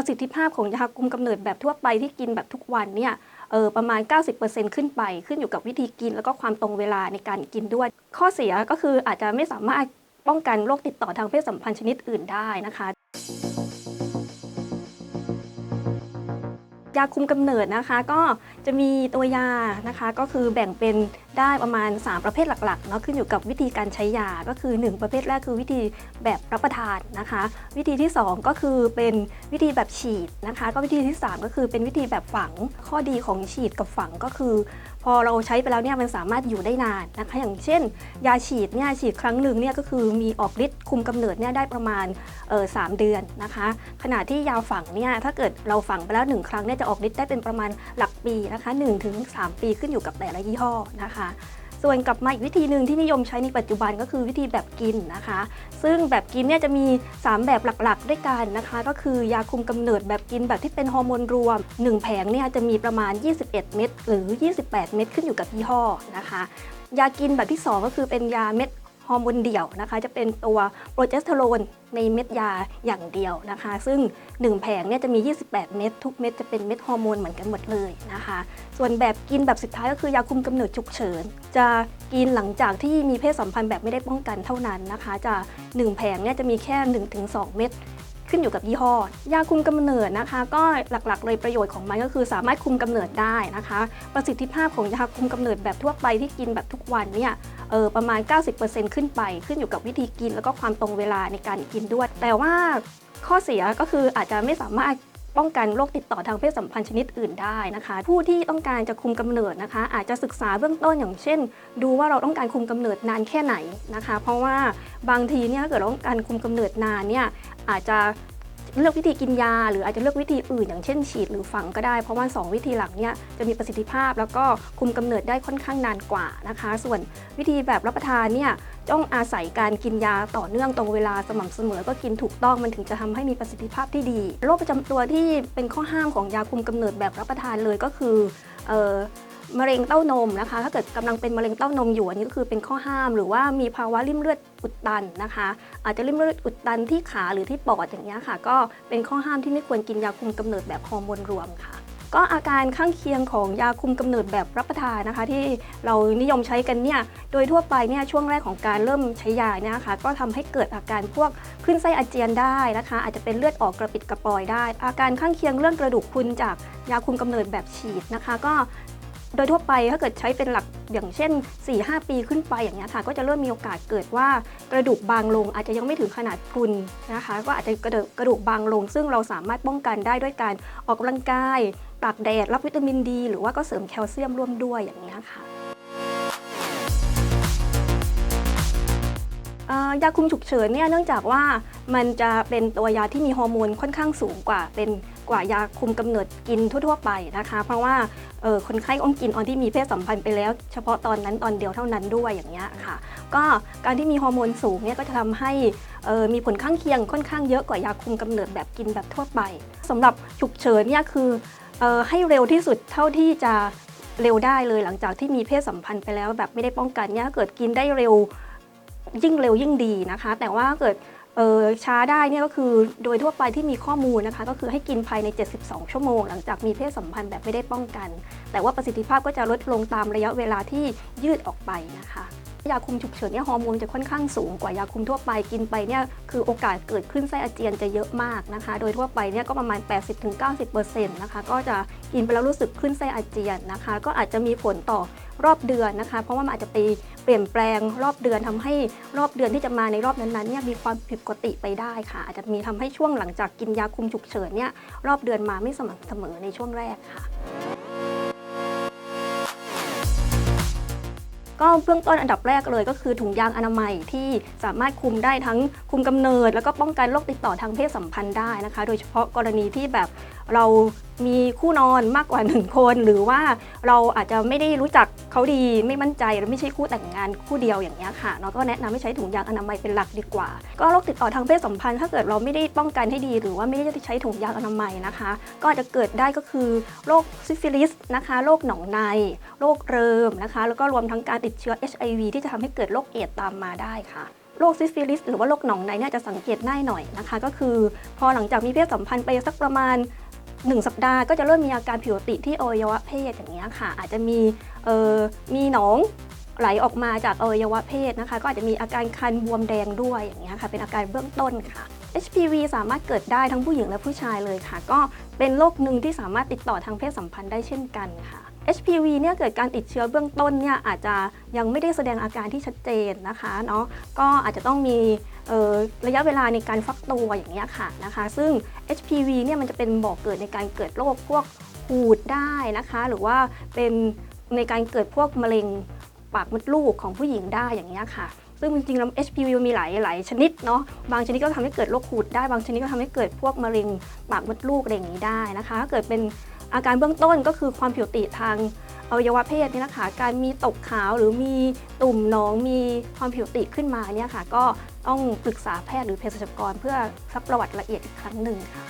ประสิทธิภาพของยาคุมกำเนิดแบบทั่วไปที่กินแบบทุกวันเนี่ยเออประมาณ 90%ขึ้นไป ขึ้นอยู่กับวิธีกิน แล้วก็ความตรงเวลาในการกินด้วย ข้อเสียก็คืออาจจะไม่สามารถป้องกันโรคติดต่อทางเพศสัมพันธ์ชนิดอื่นได้นะคะ ยาคุมกำเนิดนะคะ ก็จะมีตัวยานะคะ ก็คือแบ่งเป็นได้ประมาณ 3 ประเภทหลักๆเนาะขึ้นอยู่กับวิธีการใช้ยาก็คือ 1 ประเภทแรกคือวิธีแบบรับประทานนะคะ วิธีที่ 2 ก็คือเป็นวิธีแบบฉีดนะคะ ก็วิธีที่ 3 ก็คือเป็นวิธีแบบฝังข้อดีของฉีดกับฝังก็คือ พอเราใช้ไปแล้วเนี่ยมันสามารถอยู่ได้นานนะคะ อย่างเช่น ยาฉีดเนี่ยฉีดครั้งหนึ่งเนี่ยก็คือมีออกฤทธิ์คุมกำเนิดเนี่ยได้ประมาณสามเดือนนะคะ ขณะที่ยาฝังเนี่ยถ้าเกิดเราฝังไปแล้วหนึ่งครั้งเนี่ยจะออกฤทธิ์ได้เป็นประมาณหลักปีนะคะ1ถึง3ปีขึ้นอยู่กับแต่ละยี่ห้อนะคะส่วนกลับมาอีกวิธีหนึ่งที่นิยมใช้ในปัจจุบันก็คือวิธีแบบกินนะคะ ซึ่งแบบกินเนี่ยจะมี 3 แบบหลักๆ ด้วยกันนะคะ ก็คือยาคุมกำเนิดแบบกินแบบที่เป็นฮอร์โมนรวม 1 แผงเนี่ยจะมีประมาณ 21 เม็ดหรือ 28 เม็ดขึ้นอยู่กับยี่ห้อนะคะ ยากินแบบที่ 2 ก็คือเป็นยาเม็ด ฮอร์โมนเดี่ยวนะคะ จะเป็นตัวโปรเจสเตอโรนในเม็ดยาอย่างเดียวนะคะ ซึ่ง 1 แผงเนี่ยจะมี 28 เม็ดทุกเม็ดจะเป็นเม็ดฮอร์โมนเหมือนกันหมดเลยนะคะ ส่วนแบบกินแบบสุดท้ายก็คือยาคุมกำเนิดฉุกเฉิน จะกินหลังจากที่มีเพศสัมพันธ์แบบไม่ได้ป้องกันเท่านั้นนะคะ จะ 1 แผงเนี่ยจะมีแค่ 1-2 เม็ด ขึ้นอยู่กับยี่ห้อ ยาคุมกำเนิดนะคะ ก็หลักๆ เลยประโยชน์ของมันก็คือสามารถคุมกำเนิดได้นะคะ ประสิทธิภาพของยาคุมกำเนิดแบบทั่วไปที่กินแบบทุกวันเนี่ยเออประมาณ 90%ขึ้นไป ขึ้นอยู่กับวิธีกิน แล้วก็ความตรงเวลาในการกินด้วย แต่ว่าข้อเสียก็คืออาจจะไม่สามารถ ป้องกันโรคติดต่อทางเพศสัมพันธ์ชนิดอื่นได้นะคะ ผู้ที่ต้องการจะคุมกำเนิดนะคะ อาจจะศึกษาเบื้องต้นอย่างเช่น ดูว่าเราต้องการคุมกำเนิดนานแค่ไหนนะคะ เพราะว่าบางทีเนี่ยถ้าเกิดเราต้องการคุมกำเนิดนานเนี่ยอาจจะ เลือกวิธีกินยา หรืออาจจะเลือกวิธีอื่น อย่างเช่นฉีดหรือฝังก็ได้ เพราะว่า 2 วิธีหลังเนี่ยจะมีประสิทธิภาพ แล้วก็คุมกำเนิดได้ค่อนข้างนานกว่านะคะ ส่วนวิธีแบบรับประทานเนี่ยต้องอาศัยการกินยาต่อเนื่องตรงเวลาสม่ำเสมอ ก็กินถูกต้องมันถึงจะทำให้มีประสิทธิภาพที่ดีโรคประจำตัวที่เป็นข้อห้ามของยาคุมกำเนิดแบบรับประทานเลยก็คืออมะเร็งเต้านมนะคะ ถ้าเกิดกำลังเป็นมะเร็งเต้านมอยู่อันนี้ก็คือเป็นข้อห้าม หรือว่ามีภาวะริ่มเลือด อุดตันนะคะ อาจจะริ่มเลือดอุดตันที่ขาหรือที่ปอดอย่างเงี้ยค่ะ ก็เป็นข้อห้ามที่ไม่ควรกินยาคุมกำเนิดแบบฮอร์โมนรวมค่ะ ก็อาการข้างเคียงของยาคุมกำเนิดแบบรับประทานนะคะ ที่เรานิยมใช้กันเนี่ยโดยทั่วไปเนี่ยช่วงแรกของการเริ่มใช้ยาเนี่ยนะคะก็ทำให้เกิดอาการพวกขึ้นไส้อาเจียนได้นะคะ อาจจะเป็นเลือดออกกระปิดกระปอยได้ อาการข้างเคียงเรื่องกระดูกพรุนจากยาคุมกำเนิดแบบฉีดนะคะ ก็ โดยทั่วไปถ้าเกิดใช้เป็นหลักอย่างเช่น 4-5 ปีขึ้นไปอย่างเงี้ยค่ะก็จะเริ่มมีโอกาสเกิดว่ากระดูกบางลงอาจจะยังไม่ถึงขนาดพรุนนะคะ ก็อาจจะกระดูกกระดูกบางลง ซึ่งเราสามารถป้องกันได้ด้วยการออกกำลังกายตากแดดรับวิตามินดี หรือว่าก็เสริมแคลเซียมร่วมด้วยอย่างเงี้ยค่ะ ยาคุมฉุกเฉินเนี่ยเนื่องจากว่ามันจะเป็นตัวยาที่มีฮอร์โมนค่อนข้างสูงกว่า เป็นกว่ายาคุมกำเนิดกินทั่ว ๆ ไปนะคะ เพราะว่าออคนไข้ต้องกินตอนที่มีเพศสัมพันธ์ไปแล้ว เฉพาะตอนนั้นตอนเดียวเท่านั้นด้วยอย่างเงี้ยค่ะ ก็การที่มีฮอร์โมนสูงเนี่ยก็จะทำให้ออมีผลข้างเคียงค่อนข้างเยอะกว่ายาคุมกำเนิดแบบกินแบบทั่วไปสำหรับฉุกเฉินเนี่ยคือออให้เร็วที่สุดเท่าที่จะเร็วได้เลยหลังจากที่มีเพศสัมพันธ์ไปแล้วแบบไม่ได้ป้องกันเนี่ยถ้าเกิดกินได้เร็ว ยิ่งเร็วยิ่งดีนะคะ แต่ว่าเกิดช้าได้เนี่ยก็คือโดยทั่วไปที่มีข้อมูลนะคะ ก็คือให้กินภายใน 72 ชั่วโมง หลังจากมีเพศสัมพันธ์แบบไม่ได้ป้องกัน แต่ว่าประสิทธิภาพก็จะลดลงตามระยะเวลาที่ยืดออกไปนะคะยาคุมฉุกเฉินเนี่ยฮอร์โมนจะค่อนข้างสูงกว่ายาคุมทั่วไปกินไปเนี่ยคือโอกาสเกิดขึ้นไส้อาเจียนจะเยอะมากนะคะ โดยทั่วไปเนี่ยก็ประมาณ 80-90%นะคะก็จะกินไปแล้วรู้สึกขึ้นไส้อาเจียนนะคะ ก็อาจจะมีผลต่อรอบเดือนนะคะ เพราะว่ามันอาจจะไป ปลี่ยนแปลงรอบเดือนทำให้รอบเดือนที่จะมาในรอบนั้นๆเนี่ยมีความผิดปกติไปได้ค่ะ อาจจะมีทำให้ช่วงหลังจากกินยาคุมฉุกเฉินเนี่ยรอบเดือนมาไม่สม่ำเสมอในช่วงแรกค่ะ ก็เบื้องต้นอันดับแรกเลยก็คือถุงยางอนามัยที่สามารถคุมได้ทั้งคุมกำเนิด แล้วก็ป้องกันโรคติดต่อทางเพศสัมพันธ์ได้นะคะ โดยเฉพาะกรณีที่แบบ เรามีคู่นอนมากกว่าหนึ่งคน หรือว่าเราอาจจะไม่ได้รู้จักเขาดีไม่มั่นใจหรือไม่ใช่คู่แต่งงานคู่เดียวอย่างเงี้ค่ะเราก็แนะนำให้ใช้ถุงยางอนามัยเป็นหลักดีกว่า ก็โรคติดต่อทางเพศสัมพันธ์ถ้าเกิดเราไม่ได้ป้องกันให้ดี หรือว่าไม่ได้ใช้ถุงยางอนามัยนะคะ ก็อาจจะเกิดได้ก็คือโรคซิฟิลิสนะคะโรคหนองในโรคเริมนะคะ แล้วก็รวมทั้งการติดเชื้อ HIV ที่จะทำให้เกิดโรคเอดส์ตามมาได้ค่ะโรคซิฟิลิสหรือว่าโรคหนองในเนี่ยจะสังเกตง่ายหน่อยนะคะ ก็คือ พอหลังจากมีเพศสัมพันธ์ไปสักประมาณ 1 สัปดาห์ก็จะเริ่มมีอาการผิวติที่อวัยวะเพศอย่างเงี้ยค่ะ อาจจะมีเอ่อมีหนองไหลออกมาจากอวัยวะเพศนะคะ ก็อาจจะมีอาการคันบวมแดงด้วยอย่างเงี้ยค่ะเป็นอาการเบื้องต้นค่ะ HPV สามารถเกิดได้ทั้งผู้หญิงและผู้ชายเลยค่ะ ก็เป็นโรคหนึ่งที่สามารถติดต่อทางเพศสัมพันธ์ได้เช่นกันค่ะ HPV เนี่ยเกิดการติดเชื้อเบื้องต้นเนี่ยอาจจะยังไม่ได้แสดงอาการที่ชัดเจนนะคะเนาะก็อาจจะต้องมีระยะเวลาในการฟักตัวอย่างเงี้ยค่ะนะคะ ซึ่ง HPV เนี่ยมันจะเป็นบ่อกเกิดในการเกิดโรคพวกหูดได้นะคะ หรือว่าเป็นในการเกิดพวกมะเร็งปากมดลูกของผู้หญิงได้อย่างเงี้ยค่ะ ซึ่งจริงๆแล้ว HPV มีหลายหลายชนิดเนาะ บางชนิดก็ทำให้เกิดโรคหูดได้ บางชนิดก็ทำให้เกิดพวกมะเร็งปากมดลูกอะไรอย่างนี้ได้นะคะถ้าเกิดเป็น อาการเบื้องต้นก็คือความผิวติทางอวัยวะเพศนี่นะคะการมีตกขาวหรือมีตุ่มหนองมีความผิวติขึ้นมาเนี่ยค่ะ ก็ต้องปรึกษาแพทย์หรือเภสัชกรเพื่อซักประวัติละเอียดอีกครั้งหนึ่งค่ะ